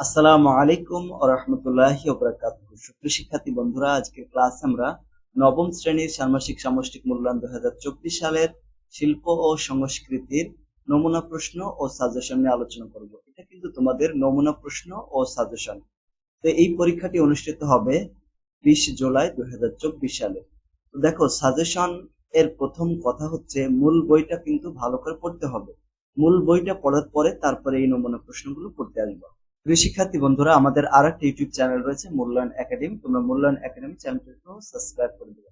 আসসালামু আলাইকুম রহমতুল্লাহি সুপ্রিয় শিক্ষার্থী বন্ধুরা, আজকে ক্লাস আমরা নবম শ্রেণির ষান্মাসিক সামষ্টিক মূল্যায়ন দুই সালের শিল্প ও সংস্কৃতির নমুনা প্রশ্ন ও সাজেশন নিয়ে আলোচনা করব। এটা কিন্তু তোমাদের নমুনা প্রশ্ন ও সাজেশন। তো এই পরীক্ষাটি অনুষ্ঠিত হবে বিশ জুলাই দু হাজার চব্বিশ সালে। তো দেখো, সাজেশন এর প্রথম কথা হচ্ছে, মূল বইটা কিন্তু ভালো করে পড়তে হবে। মূল বইটা পড়ার পরে তারপরে এই নমুনা প্রশ্নগুলো পড়তে আসবা। প্রিয় শিক্ষার্থী বন্ধুরা, আমাদের আর একটা ইউটিউব চ্যানেল রয়েছে, মূল্যায়ন একাডেমি। তোমরা মূল্যায়ন একাডেমি চ্যানেলটিকেও সাবস্ক্রাইব করে দেবে।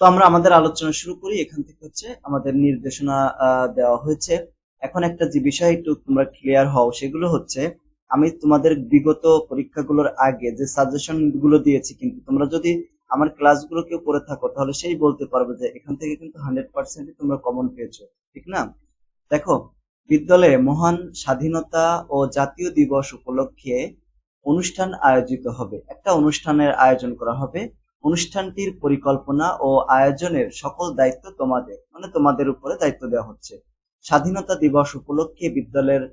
তো আমরা আমাদের আলোচনা শুরু করি। এখান থেকে হচ্ছে আমাদের নির্দেশনা দেওয়া হয়েছে। এখন একটা যে বিষয় একটু তোমরা ক্লিয়ার হও, সেগুলো হচ্ছে, আমি তোমাদের বিগত পরীক্ষাগুলোর আগে যে সাজেশনগুলো দিয়েছি, কিন্তু তোমরা যদি আমার ক্লাসগুলো কেউ পড়ে থাকো, তাহলে সেই বলতে পারবে যে এখান থেকে কিন্তু হান্ড্রেড পার্সেন্ট তোমরা কমন পেয়েছ, ঠিক না? দেখো বিদ্যালয়ে মহান স্বাধীনতা ও জাতীয় দিবস উপলক্ষে অনুষ্ঠান আয়োজিত হবে। একটা অনুষ্ঠানের আয়োজন করা হবে। অনুষ্ঠানটির পরিকল্পনা ও আয়োজনের সকল দায়িত্ব তোমাদের মানে তোমাদের উপরে দায়িত্ব দেওয়া হচ্ছে। স্বাধীনতা দিবস উপলক্ষে বিদ্যালয়ের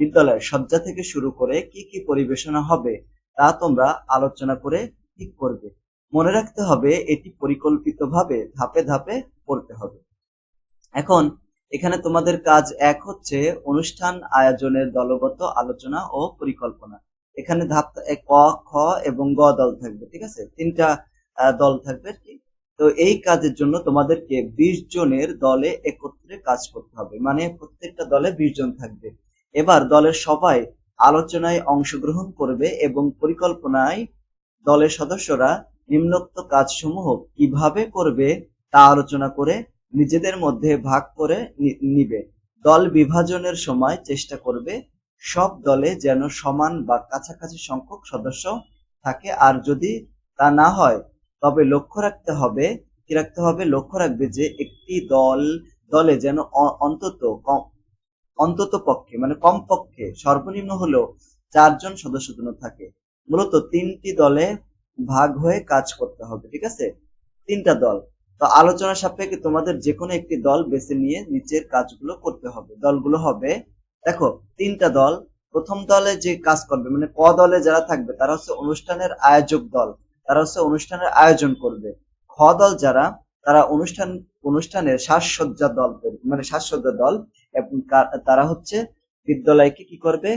বিদ্যালয়ের সজ্জা থেকে শুরু করে কি কি পরিবেশনা হবে তা তোমরা আলোচনা করে ঠিক করবে। মনে রাখতে হবে, এটি পরিকল্পিতভাবে ধাপে ধাপে করতে হবে। এখন এখানে তোমাদের কাজ এক হচ্ছে অনুষ্ঠান আয়োজনের দলগত আলোচনা ও পরিকল্পনা। এখানে ধাপ ক, খ এবং গ দল থাকবে, ঠিক আছে? তিনটা দল থাকবে কি। তো এই কাজের জন্য তোমাদেরকে বিশ জনের দলে একত্রে কাজ করতে হবে। মানে প্রত্যেকটা দলে বিশ জন থাকবে। এবার দলের সবাই আলোচনায় অংশগ্রহণ করবে এবং পরিকল্পনায় দলের সদস্যরা নিম্নোক্ত কাজসমূহ কীভাবে করবে তা আলোচনা করে নিজেদের মধ্যে ভাগ করে নিবে। দল বিভাজনের সময় চেষ্টা করবে সব দলে যেন সমান বা কাছাকাছি সংখ্যক সদস্য থাকে। আর যদি তা না হয়, তবে লক্ষ্য রাখতে হবে, কি রাখতে হবে? লক্ষ্য রাখবে যে একটি দল, দলে যেন অন্তত কম, অন্তত পক্ষে মানে কমপক্ষে সর্বনিম্ন হলেও চারজন সদস্য যেন থাকে। মূলত তিনটি দলে ভাগ হয়ে কাজ করতে হবে, ঠিক আছে? তিনটা দল। তো আলোচনা সাপেক্ষে তোমাদের যে কোনো একটি দল বেছে নিয়ে নিচের কাজগুলো করতে হবে। দলগুলো হবে, দেখো, তিনটা দল। প্রথম দলে যে কাজ করবে মানে ক দলে যারা থাকবে, তারা হচ্ছে অনুষ্ঠানের আয়োজক দল। তারা হচ্ছে অনুষ্ঠানের আয়োজন করবে। খ দল যারা, তারা অনুষ্ঠান, অনুষ্ঠানের সাজসজ্জা দল মানে সাজসজ্জা দল। এবং তারা হচ্ছে বিদ্যালয়কে কি করবে?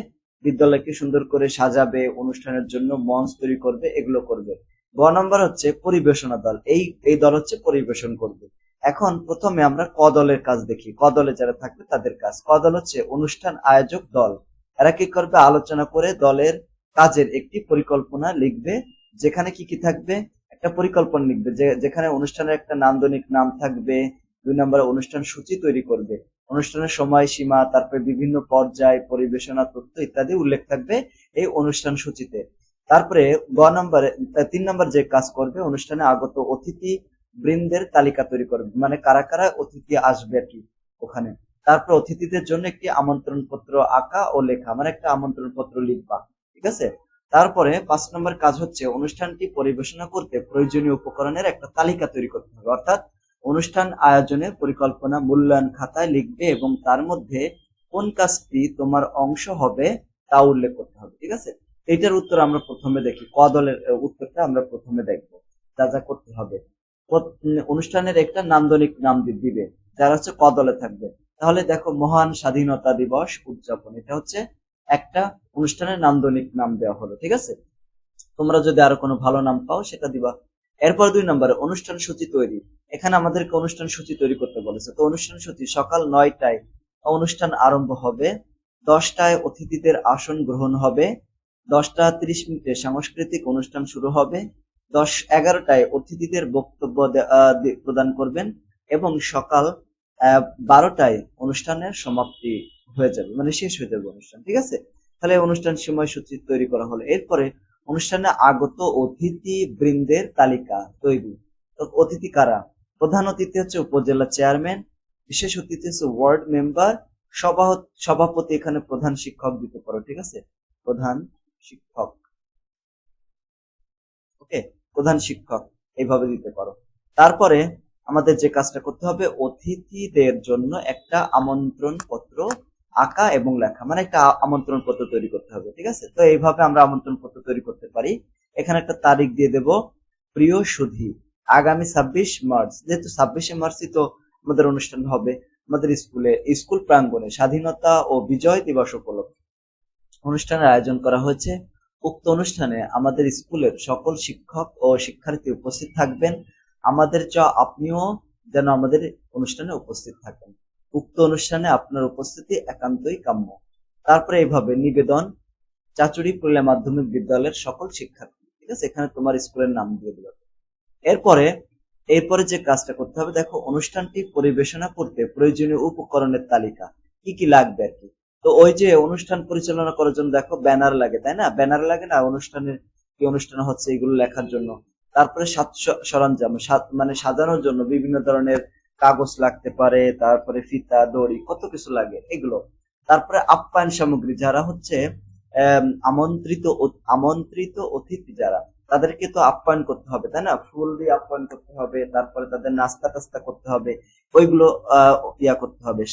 বিদ্যালয়কে সুন্দর করে সাজাবে, অনুষ্ঠানের জন্য মঞ্চ তৈরি করবে, এগুলো করবে। গ নম্বর হচ্ছে পরিবেশনা দল। এই এই দল হচ্ছে পরিবেশন করবে। এখন প্রথমে আমরা ক দলের কাজ দেখি। ক দলে যারা থাকবে তাদের কাজ। ক দল হচ্ছে অনুষ্ঠান আয়োজক দল। এরা কি করবে? আলোচনা করে দলের কাজের একটি পরিকল্পনা লিখবে, যেখানে কি কি থাকবে? একটা পরিকল্পনা লিখবে, যে, যেখানে অনুষ্ঠানের একটা নান্দনিক নাম থাকবে, দুই নম্বরে অনুষ্ঠান সূচি তৈরি করবে, অনুষ্ঠানের সময়সীমা, তারপরে বিভিন্ন পর্যায়, পরিবেশনা, তথ্য ইত্যাদি উল্লেখ থাকবে এই অনুষ্ঠান সূচিতে। তারপরে গ নম্বরে তিন নম্বর যে কাজ করবে, অনুষ্ঠানে আগত অতিথি বৃন্দের তালিকা তৈরি করবে। মানে কারা কারা অতিথি আসবে কি ওখানে। তারপর অতিথিদের জন্য একটি আমন্ত্রণ পত্র আঁকা ও লেখা মানে একটা আমন্ত্রণ পত্র লিখবা, ঠিক আছে? তারপরে পাঁচ নম্বর কাজ হচ্ছে অনুষ্ঠানটি পরিবেশনা করতে প্রয়োজনীয় উপকরণের একটা তালিকা তৈরি করতে হবে। অর্থাৎ অনুষ্ঠান আয়োজনের পরিকল্পনা, মূল্যায়ন খাতায় লিখবে এবং তার মধ্যে কোন কাজটি তোমার অংশ হবে তা উল্লেখ করতে হবে, ঠিক আছে? এটার উত্তর আমরা প্রথমে দেখি। ক দলের উত্তরটা আমরা প্রথমে দেখব। যা যা করতে হবে। অনুষ্ঠানের একটা নান্দনিক নাম দিবে। যারা হচ্ছে ক দলে থাকবে। তাহলে দেখো, মহান স্বাধীনতা দিবস উদযাপন। এটা হচ্ছে একটা অনুষ্ঠানের নান্দনিক নাম দেওয়া হলো, ঠিক আছে? তোমরা যদি আরও কোনো ভালো নাম পাও, সেটা দিবা। এরপর দুই নম্বরে, অনুষ্ঠান সূচি তৈরি। এখানে আমাদেরকে অনুষ্ঠান সূচি তৈরি করতে বলেছে। তো অনুষ্ঠান সূচি সকাল নয়টায় অনুষ্ঠান আরম্ভ হবে। দশটায় অতিথিদের আসন গ্রহণ হবে। দশটা তিরিশ মিনিটে সাংস্কৃতিক অনুষ্ঠান শুরু হবে। দশ এগারোটায় অতিথিদের বক্তব্য প্রদান করবেন এবং সকাল বারোটায় অনুষ্ঠানের সমাপ্তি হয়ে যাবে মানে শেষ হয়ে যাবে অনুষ্ঠান, ঠিক আছে? তাহলে অনুষ্ঠান সময়সূচি তৈরি করা হলো। এরপরে অনুষ্ঠানে আগত অতিথি বৃন্দের তালিকা তৈরি। অতিথি কারা? প্রধান অতিথি হচ্ছে উপজেলা চেয়ারম্যান, বিশেষ অতিথি হচ্ছে ওয়ার্ড মেম্বার, সভা, সভাপতি এখানে প্রধান শিক্ষক দিতে পারো, ঠিক আছে? প্রধান শিক্ষক। ওকে, প্রধান শিক্ষক, এইভাবে দিতে পারো। তারপরে আমাদের যে কাজটা করতে হবে, অতিথিদের জন্য একটা আমন্ত্রণ পত্র আঁকা এবং লেখা মানে একটা আমন্ত্রণ পত্র তৈরি করতে হবে, ঠিক আছে? তো এইভাবে আমরা আমন্ত্রণ পত্র তৈরি করতে পারি। এখানে একটা তারিখ দিয়ে দেব, প্রিয় সুধী, আগামী ছাব্বিশ মার্চ। যেহেতু ছাব্বিশে মার্চই তো আমাদের অনুষ্ঠান হবে, আমাদের স্কুলে, স্কুল প্রাঙ্গণে স্বাধীনতা ও বিজয় দিবস উপলক্ষে। অনুষ্ঠানের আয়োজন করা হয়েছে। উক্ত অনুষ্ঠানে আমাদের স্কুলের সকল শিক্ষক ও শিক্ষার্থী উপস্থিত থাকবেন। আমাদের চ, আপনিও যেন আমাদের অনুষ্ঠানে উপস্থিত থাকেন। উক্ত অনুষ্ঠানে আপনার উপস্থিতি একান্তই কাম্য। তারপরে এইভাবে নিবেদন, চাচুরি পুরুলিয়া মাধ্যমিক বিদ্যালয়ের সকল শিক্ষার্থী, ঠিক আছে? এখানে তোমার স্কুলের নাম দিয়ে দিল এরপরে এরপরে যে কাজটা করতে হবে, দেখো, অনুষ্ঠানটি পরিবেশনা করতে প্রয়োজনীয় উপকরণের তালিকা। কি কি লাগবে আর কি? তো ওই যে অনুষ্ঠান পরিচালনা করার জন্য দেখো ব্যানার লাগে তাই না? ব্যানার লাগে না অনুষ্ঠানের কি অনুষ্ঠান হচ্ছে এগুলো লেখার জন্য। তারপরে সরঞ্জাম মানে সাজানোর জন্য বিভিন্ন ধরনের কাগজ লাগতে পারে তারপরে ফিতা দড়ি কত কিছু লাগে এগুলো। তারপরে আপ্যায়ন সামগ্রী যারা হচ্ছে আম, আমন্ত্রিত আমন্ত্রিত অতিথি যারা তাদেরকে তো আপ্যায়ন করতে হবে তাই না? ফুল দিয়ে আপ্যায়ন করতে হবে তারপরে তাদের নাস্তা টাস্তা করতে হবে ওইগুলো ইয়া করতে হবে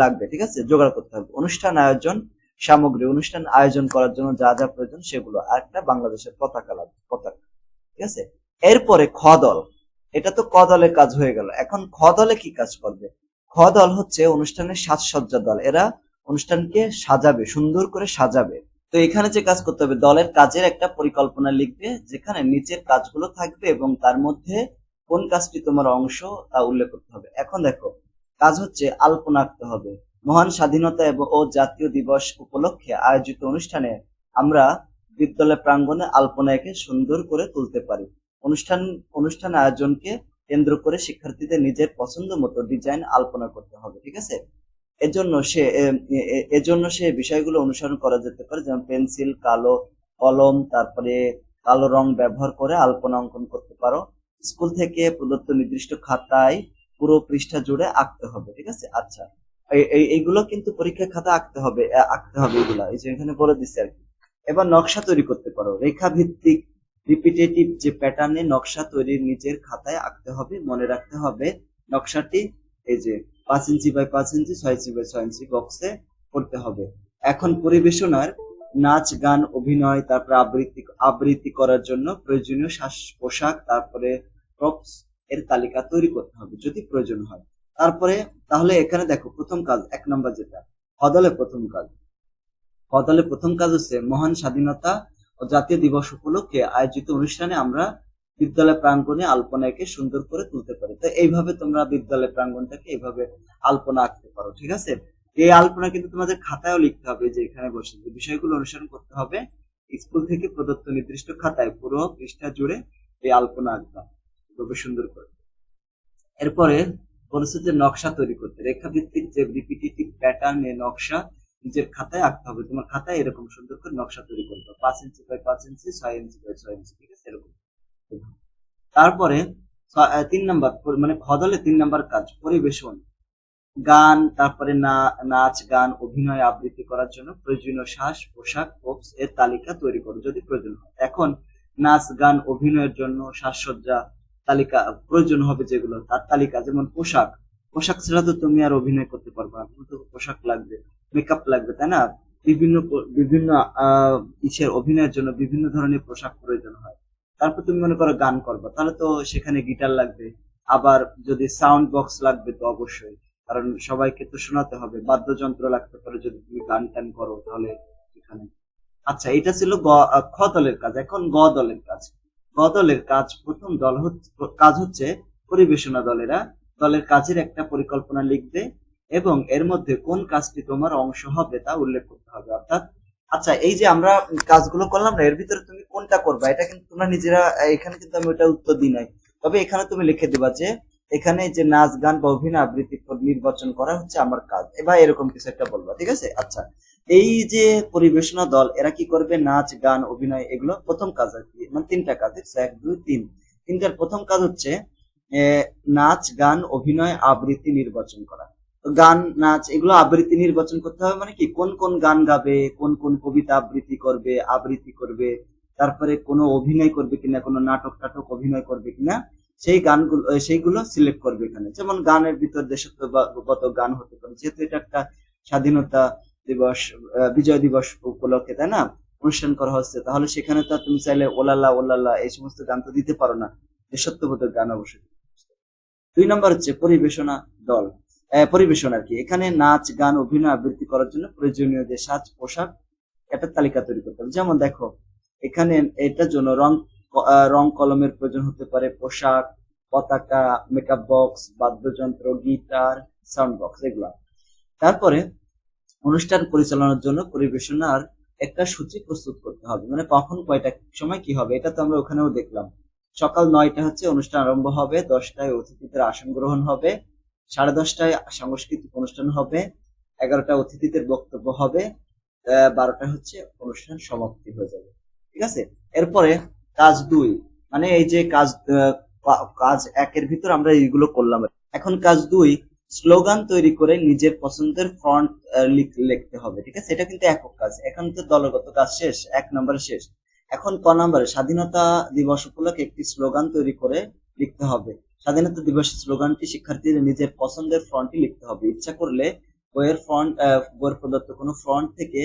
লাগবে, ঠিক আছে? জোগাড় করতে হবে। অনুষ্ঠান আয়োজন, সামগ্রী অনুষ্ঠান আয়োজন করার জন্য যা যা প্রয়োজন সেগুলো আর একটা বাংলাদেশের পতাকা লাগবে পতাকা, ঠিক আছে? এরপরে খ দল এটা তো ক দলের কাজ হয়ে গেল। এখন খ দলে কি কাজ করবে? খ দল হচ্ছে অনুষ্ঠানের সাজসজ্জা দল। এরা অনুষ্ঠানকে সাজাবে, সুন্দর করে সাজাবে। তো এখানে যে কাজ করতে হবে, দলের কাজের একটা পরিকল্পনা লিখবে, যেখানে নিচের কাজগুলো থাকবে এবং তার মধ্যে কোন কাজটি তোমার অংশ তা উল্লেখ করতে হবে। এখন দেখো কাজ হচ্ছে আলপনা আঁকতে হবে। মহান স্বাধীনতা এবং ও জাতীয় দিবস উপলক্ষে আয়োজিত অনুষ্ঠানে আমরা বিদ্যালয় প্রাঙ্গণে আলপনা এঁকে সুন্দর করে তুলতে পারি। অনুষ্ঠান অনুষ্ঠান আয়োজনকে কেন্দ্র করে শিক্ষার্থীদের নিজের পছন্দ মতো ডিজাইন আলপনা করতে হবে, ঠিক আছে? এজন্য সে এজন্য সে বিষয়গুলো অনুসরণ করা যেতে পারে, যেমন পেন্সিল, কালো কলম, তারপরে কালো রং ব্যবহার করে আলপনা অঙ্কন করতে পারো। স্কুল থেকে প্রদত্ত নির্দিষ্ট খাতায় পুরো পৃষ্ঠা জুড়ে আঁকতে হবে, ঠিক আছে? আচ্ছা এই- এই- এইগুলো কিন্তু পরীক্ষা খাতা আঁকতে হবে আঁকতে হবে এগুলা, এই যে এখানে বলে দিচ্ছে আর কি। এবার নকশা তৈরি করতে পারো রেখা ভিত্তিক রিপিটেটিভ যে প্যাটার্নে নকশা তৈরির নিজের খাতায় আঁকতে হবে, মনে রাখতে হবে নকশাটি, এই যে পাঁচ ইঞ্চি বাই পাঁচ ইঞ্চি, ছয় ইঞ্চি বাই ছয় ইঞ্চি বক্সে করতে হবে। এখন পরিবেশনার নাচ, গান, অভিনয়, তারপরে আবৃত্তি আবৃত্তি করার জন্য প্রয়োজনীয় শ্বাস পোশাক তারপরে প্রপস এর তালিকা তৈরি করতে হবে যদি প্রয়োজন হয়। তারপরে, তাহলে এখানে দেখো, প্রথম কাজ, এক নম্বর যেটা হদলে প্রথম কাজ। হদলে প্রথম কাজ হচ্ছে মহান স্বাধীনতা ও জাতীয় দিবস উপলক্ষে আয়োজিত অনুষ্ঠানে আমরা বিদ্যালয় প্রাঙ্গণে আলপনা এঁকে সুন্দর করে তুলতে পারি। তো এইভাবে তোমরা বিদ্যালয় প্রাঙ্গণটাকে এইভাবে আলপনা আঁকতে পারো, ঠিক আছে? এই আলপনা কিন্তু তোমাদের খাতায়ও লিখতে হবে যে এখানে বসে। যে বিষয়গুলো অনুসরণ করতে হবে। স্কুল থেকে প্রদত্ত নির্দিষ্ট খাতায় পুরো পৃষ্ঠা জুড়ে এই আলপনা আঁকবা। খুবই সুন্দর করে। এরপরে বলেছে নকশা তৈরি করতে। রেখা ভিত্তিক যে রিপিটেটিভ প্যাটার্ন নকশা নিজের খাতায় আঁকতে হবে। তোমার খাতায় এরকম সুন্দর করে নকশা তৈরি করতে হবে পাঁচ ইঞ্চি বাই পাঁচ ইঞ্চি, ছয় ইঞ্চি বাই ছয় ইঞ্চি, ঠিক আছে? এরকম। তারপরে তিন নাম্বার মানে খদলে তিন নাম্বার কাজ, পরিবেশন। গান, তারপরে নাচ, গান, অভিনয়, আবৃত্তি করার জন্য প্রয়োজনীয় শ্বাস পোশাক পোপস এর তালিকা তৈরি করো যদি প্রয়োজন হয়। এখন নাচ, গান, অভিনয়ের জন্য সাজসজ্জা তালিকা প্রয়োজন হবে যেগুলো, তার তালিকা, যেমন পোশাক। পোশাক ছাড়া তো তুমি আর অভিনয় করতে পারবে তো পোশাক লাগবে মেকআপ লাগবে, তাই না? বিভিন্ন বিভিন্ন ইসের অভিনয়ের জন্য বিভিন্ন ধরনের পোশাক প্রয়োজন হয়। তারপর তুমি মনে করো গান করবে, তাহলে তো সেখানে গিটার লাগবে। আবার যদি সাউন্ড বক্স লাগবে তো অবশ্যই, কারণ সবাইকে তো শোনাতে হবে। বাদ্যযন্ত্র লাগতে পারে যদি তুমি গান টান করো তাহলে এখানে আচ্ছা এটা ছিল খ দলের কাজ, এখন গ দলের কাজ। দলের কাজ প্রথম দল কাজ হচ্ছে পরিবেশনা দলেরা। দলের কাজের একটা পরিকল্পনা লিখবে এবং এর মধ্যে কোন কাজটি তোমার অংশ হবে তা উল্লেখ করতে হবে। অর্থাৎ আচ্ছা এই যে আমরা কাজগুলো করলাম না, এর ভিতরে তুমি কোনটা করবা? এটা কিন্তু তোমরা নিজেরা, এখানে কিন্তু আমি ওটা উত্তর দিই নাই। তবে এখানে তুমি লিখে দিবা যে এখানে যে নাচ, গান বা অভিনয় আবৃত্তি নির্বাচন করা হচ্ছে আমার কাজ। এবার এরকম কিছু একটা বলবা, ঠিক আছে? আচ্ছা এই যে পরিবেশনা দল, এরা কি করবে? নাচ, গান, অভিনয়, এগুলো প্রথম কাজ আর কি মানে তিনটা কাজ, এক, দুই, তিন। তিনটার প্রথম কাজ হচ্ছে নাচ, গান, অভিনয় আবৃত্তি নির্বাচন করা। গান, নাচ, এগুলো আবৃত্তি নির্বাচন করতে হবে মানে কি? কোন কোন গান গাবে, কোন কোন কবিতা আবৃত্তি করবে আবৃত্তি করবে, তারপরে কোনো অভিনয় করবে কিনা, কোনো নাটক টাটক অভিনয় করবে কিনা সেই গানগুলো সেইগুলো সিলেক্ট করবে এখানে। যেমন গানের ভিতর দেশাত্মগত গান হতে পারে, যেহেতু এটা একটা স্বাধীনতা দিবস বিজয় দিবস উপলক্ষে, তাই না? অনুষ্ঠান করা হচ্ছে, তাহলে সেখানে তো তুমি চাইলে ওলাল্লা ওলাল্লা এই সমস্ত গান তো দিতে পারো না। দেশত্ববোধক গান অবশ্যই দুই নম্বর হচ্ছে পরিবেশনা দল। পরিবেশন আর কি। এখানে নাচ, গান, অভিনয়, আবৃত্তি করার জন্য প্রয়োজনীয় যে সাজ পোশাক একটা তালিকা তৈরি করতে হবে। যেমন দেখো, এখানে এটার জন্য রং রং কলমের প্রয়োজন হতে পারে, পোশাক, পতাকা মেকআপ বক্স বাদ্যযন্ত্র, গিটার সাউন্ড বক্স এগুলো। তারপরে অনুষ্ঠান পরিচালনার জন্য পরিবেশনার একটা সূচি প্রস্তুত করতে হবে। মানে কখন, কয়টা, সময় কি হবে, এটা তো আমরা ওখানেও দেখলাম। সকাল নয়টা হচ্ছে অনুষ্ঠান আরম্ভ হবে, দশটায় অতিথিদের আসন গ্রহণ হবে, সাড়ে দশটায় সাংস্কৃতিক অনুষ্ঠান হবে এগারোটা অতিথিদের বক্তব্য হবে বারোটা হচ্ছে অনুষ্ঠান সমাপ্তি হয়ে যাবে। ঠিক আছে? এরপরে কাজ দুই। মানে এই যে কাজ কাজ একের ভিতর আমরা এইগুলো করলাম। এখন কাজ দুই, স্লোগান তৈরি করে নিজের পছন্দের ফ্রন্ট লিখতে হবে, ঠিক আছে? এটা কিন্তু একক কাজ। এখন তো দলগত কাজ শেষ, এক নম্বর শেষ। এখন ক নম্বরে? স্বাধীনতা দিবস উপলক্ষে একটি স্লোগান তৈরি করে লিখতে হবে। স্বাধীনতা দিবসের স্লোগানটি শিক্ষার্থীদের নিজের পছন্দের ফ্রন্টে লিখতে হবে। ইচ্ছা করলে বইয়ের ফ্রন্ট বইয়ের প্রদত্ত কোনো ফ্রন্ট থেকে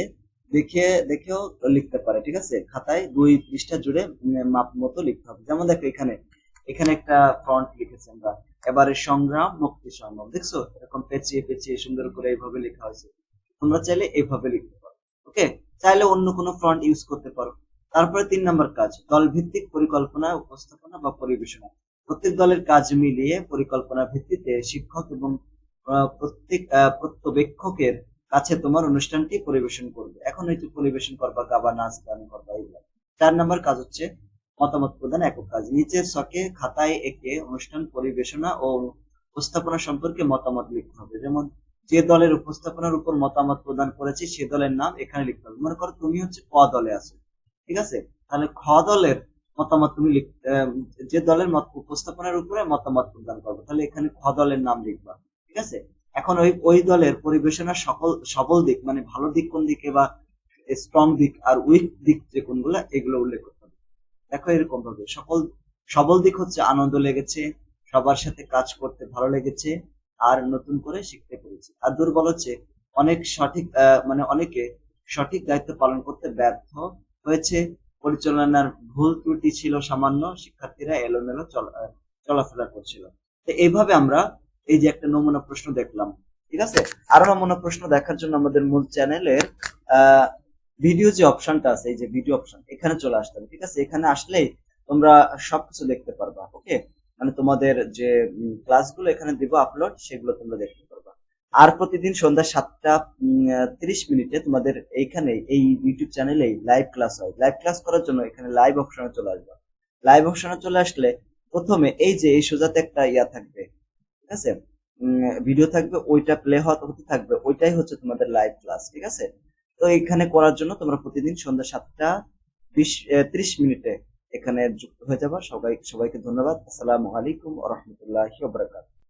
দেখে, দেখেও লিখতে পারে, ঠিক আছে? খাতায় দুই পৃষ্ঠা জুড়ে মাপ মতো লিখতে হবে। যেমন দেখো এখানে এখানে একটা ফ্রন্ট লিখেছি আমরা। এবারে সংগ্রাম, মুক্তি সংগ্রাম দেখছ? এরকম পেঁচিয়ে পেঁচিয়ে সুন্দর করে এইভাবে লেখা হয়েছে। তোমরা চাইলে এইভাবে লিখতে পারো, ওকে? চাইলে অন্য কোনো ফ্রন্ট ইউজ করতে পারো। তারপরে তিন নম্বর কাজ দল ভিত্তিক পরিকল্পনা, উপস্থাপনা বা পরিবেশনা। প্রত্যেক দলের কাজ মিলিয়ে পরিকল্পনা ভিত্তিতে শিক্ষক এবং প্রত্যেক প্রত্যবেক্ষকের কাছে তোমার অনুষ্ঠানটি পরিবেশন করবে। এখন হয়তো পরিবেশন করবা, গাবা, নাচ গান করবা এগুলো চার নম্বর কাজ হচ্ছে মতামত প্রদান, একক কাজ। নিচের ছকে খাতায় এঁকে অনুষ্ঠান পরিবেশনা ও উপস্থাপনা সম্পর্কে মতামত লিখতে হবে। যেমন, যে দলের উপস্থাপনার উপর মতামত প্রদান করেছে, সে দলের নাম এখানে লিখতে হবে। মনে করো তুমি হচ্ছে ক দলে আছো, ঠিক আছে? তাহলে খ দলের মতামত তুমি যে দলের উপস্থাপনার উপরে মতামত প্রদান করবে। তাহলে এখানে খ দলের নাম লিখবা, ঠিক আছে? এখন ওই ওই দলের পরিবেশনার সকল, সবল দিক মানে ভালো দিক কোন দিকে বা স্ট্রং দিক আর উইক দিক যে কোনগুলো এগুলো উল্লেখ করতে হবে। দেখো এরকম ভাবে সকল, সবল দিক হচ্ছে আনন্দ লেগেছে, সবার সাথে কাজ করতে ভালো লেগেছে, আর নতুন করে শিখতে পেরেছি। আর দুর্বল হচ্ছে অনেক সঠিক মানে অনেকে সঠিক দায়িত্ব পালন করতে ব্যর্থ হয়েছে, পরিচালনার ভুল ত্রুটি ছিল সামান্য, শিক্ষার্থীরা এলোমেলো চলা- চলাফেরা করছিল। তো এইভাবে আমরা এই যে একটা নমুনা প্রশ্ন দেখলাম, ঠিক আছে? আরও নমুনা প্রশ্ন দেখার জন্য আমাদের মূল চ্যানেলের ভিডিও যে অপশনটা আছে, এই যে ভিডিও অপশন এখানে চলে আসতে হবে, ঠিক আছে? এখানে আসলে তোমরা সবকিছু দেখতে পারবা ওকে মানে তোমাদের যে ক্লাসগুলো এখানে দিব আপলোড সেগুলো তোমরা দেখতে পারবা। আর প্রতিদিন সন্ধ্যা সাতটা তিরিশ মিনিটে তোমাদের এইখানে, এই ইউটিউব চ্যানেলে লাইভ ক্লাস হয়। লাইভ ক্লাস করার জন্য এখানে লাইভ অপশনে চলে আসবা। লাইভ অপশনে চলে আসলে প্রথমে এই যে, এই সোজাতে একটা ইয়া থাকবে, ঠিক আছে? ভিডিও থাকবে, ওইটা প্লে হতে থাকবে, ওইটাই হচ্ছে তোমাদের লাইভ ক্লাস ঠিক আছে? তো এখানে করার জন্য তোমরা প্রতিদিন সন্ধ্যা সাতটা বিশ ত্রিশ মিনিটে এখানে যুক্ত হয়ে যাবা। সবাই, সবাইকে ধন্যবাদ। আসসালামু আলাইকুম রহমতুল্লাহ বারাকাতুহু।